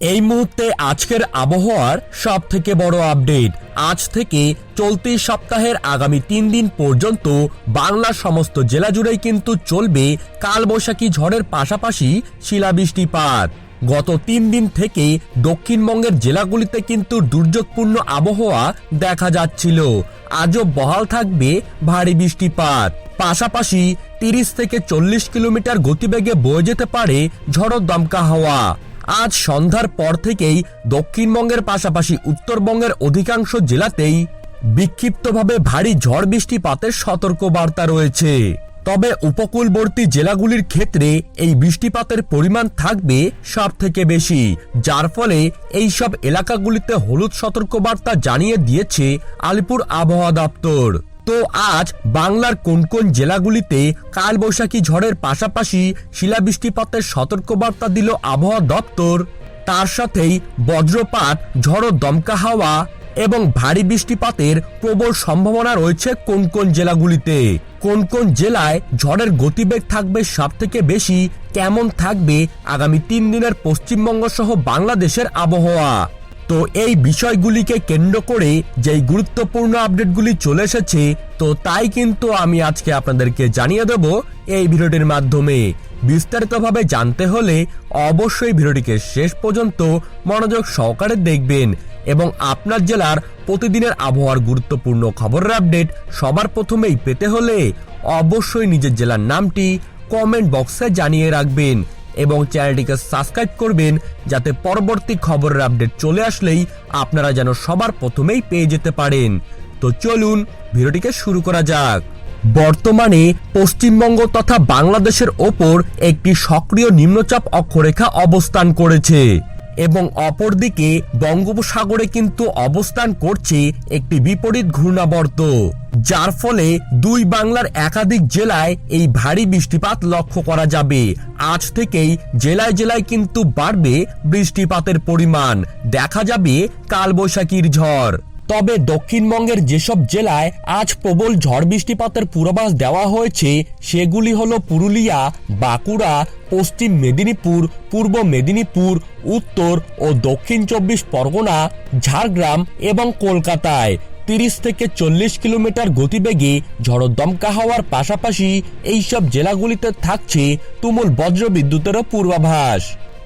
এই মুহূর্তে আজকের আবহাওয়ার সব থেকে বড় আপডেট। আজ থেকে চলতি সপ্তাহের আগামী তিন দিন পর্যন্ত বাংলার সমস্ত জেলা জুড়েই কিন্তু চলবে কালবৈশাখী ঝড়ের পাশাপাশি শিলাবৃষ্টিপাত। গত তিন দিন থেকে দক্ষিণবঙ্গের জেলাগুলিতে কিন্তু দুর্যোগপূর্ণ আবহাওয়া দেখা যাচ্ছিল। আজও বহাল থাকবে ভারী বৃষ্টিপাত। পাশাপাশি তিরিশ থেকে চল্লিশ কিলোমিটার গতিবেগে বয়ে যেতে পারে ঝড়ো দমকা হাওয়া। আজ সন্ধ্যার পর থেকেই দক্ষিণবঙ্গের পাশাপাশি উত্তরবঙ্গের অধিকাংশ জেলাতেই বিক্ষিপ্তভাবে ভারী ঝড় বৃষ্টিপাতের সতর্ক বার্তা রয়েছে। তবে উপকূলবর্তী জেলাগুলির ক্ষেত্রে এই বৃষ্টিপাতের পরিমাণ থাকবে সব থেকে বেশি, যার ফলে এই সব এলাকাগুলিতে হলুদ সতর্কবার্তা জানিয়ে দিয়েছে আলিপুর আবহাওয়া দপ্তর। তো আজ বাংলার কোন কোন জেলাগুলিতে কালবৈশাখী ঝড়ের পাশাপাশি শিলাবৃষ্টিপাতের সতর্কবার্তা দিল আবহাওয়া দপ্তর? তার সাথেই বজ্রপাত, ঝড়ো দমকা হাওয়া এবং ভারী বৃষ্টিপাতের প্রবল সম্ভাবনা রয়েছে কোন কোন জেলাগুলিতে? কোন কোন জেলায় ঝড়ের গতিবেগ থাকবে সব থেকে বেশি? কেমন থাকবে আগামী তিন দিনের পশ্চিমবঙ্গ সহ বাংলাদেশের আবহাওয়া? তো এই বিষয়গুলিকে কেন্দ্র করে যেই গুরুত্বপূর্ণ আপডেটগুলি চলে এসেছে, তো তাই কিন্তু আমি আজকে আপনাদেরকে জানিয়ে দেব এই ভিডিওটির মাধ্যমে। বিস্তারিতভাবে জানতে হলে অবশ্যই ভিডিওটিকে শেষ পর্যন্ত মনোযোগ সহকারে দেখবেন এবং আপনার জেলার প্রতিদিনের আবহাওয়ার গুরুত্বপূর্ণ খবরের আপডেট সবার প্রথমেই পেতে হলে অবশ্যই নিজের জেলার নামটি কমেন্ট বক্সে জানিয়ে রাখবেন। এবং চ্যানেলটিকে সাবস্ক্রাইব করবেন যাতে পরবর্তী খবরের আপডেট চলে আসলেই আপনারা যেন সবার প্রথমেই পেয়ে যেতে পারেন। তো চলুন ভিডিওটিকে শুরু করা যাক। বর্তমানে পশ্চিমবঙ্গ তথা বাংলাদেশের ওপর একটি সক্রিয় নিম্নচাপ অক্ষরেখা অবস্থান করেছে। এবং অপরদিকে বঙ্গোপসাগরে কিন্তু অবস্থান করছে একটি বিপরীত ঘূর্ণাবর্ত, যার ফলে দুই বাংলার একাধিক জেলায় এই ভারী বৃষ্টিপাত লক্ষ্য করা যাবে। আজ থেকেই জেলায় জেলায় কিন্তু বাড়বে বৃষ্টিপাতের পরিমাণ। দেখা যাবে কালবৈশাখীর ঝড়। তবে দক্ষিণবঙ্গের যেসব জেলায় আজ প্রবল ঝড় বৃষ্টিপাতের পূর্বাভাস দেওয়া হয়েছে, সেগুলি হল পুরুলিয়া, বাঁকুড়া, পশ্চিম মেদিনীপুর, পূর্ব মেদিনীপুর, উত্তর ও দক্ষিণ চব্বিশ পরগনা, ঝাড়গ্রাম এবং কলকাতায়। তিরিশ থেকে চল্লিশ কিলোমিটার গতিবেগে ঝড়ো দমকা হওয়ার পাশাপাশি এইসব জেলাগুলিতে থাকছে তুমুল বজ্রবিদ্যুতেরও পূর্বাভাস।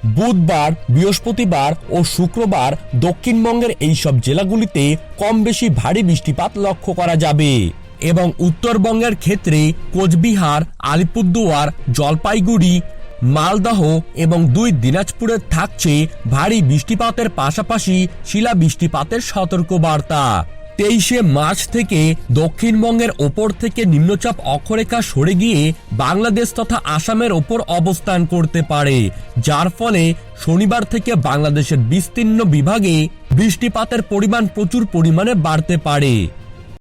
বুধবার, বৃহস্পতিবার ও শুক্রবার দক্ষিণবঙ্গের এইসব জেলাগুলিতে কম বেশি ভারী বৃষ্টিপাত লক্ষ্য করা যাবে এবং উত্তরবঙ্গের ক্ষেত্রে কোচবিহার, আলিপুরদুয়ার, জলপাইগুড়ি, মালদহ এবং দুই দিনাজপুরে থাকছে ভারী বৃষ্টিপাতের পাশাপাশি শিলা বৃষ্টিপাতের সতর্ক বার্তা তেইশে মার্চ থেকে দক্ষিণবঙ্গের ওপর থেকে নিম্নচাপ অক্ষরেখা সরে গিয়ে বাংলাদেশ তথা আসামের ওপর অবস্থান করতে পারে, যার ফলে শনিবার থেকে বাংলাদেশের বিস্তীর্ণ বিভাগে বৃষ্টিপাতের পরিমাণ প্রচুর পরিমাণে বাড়তে পারে।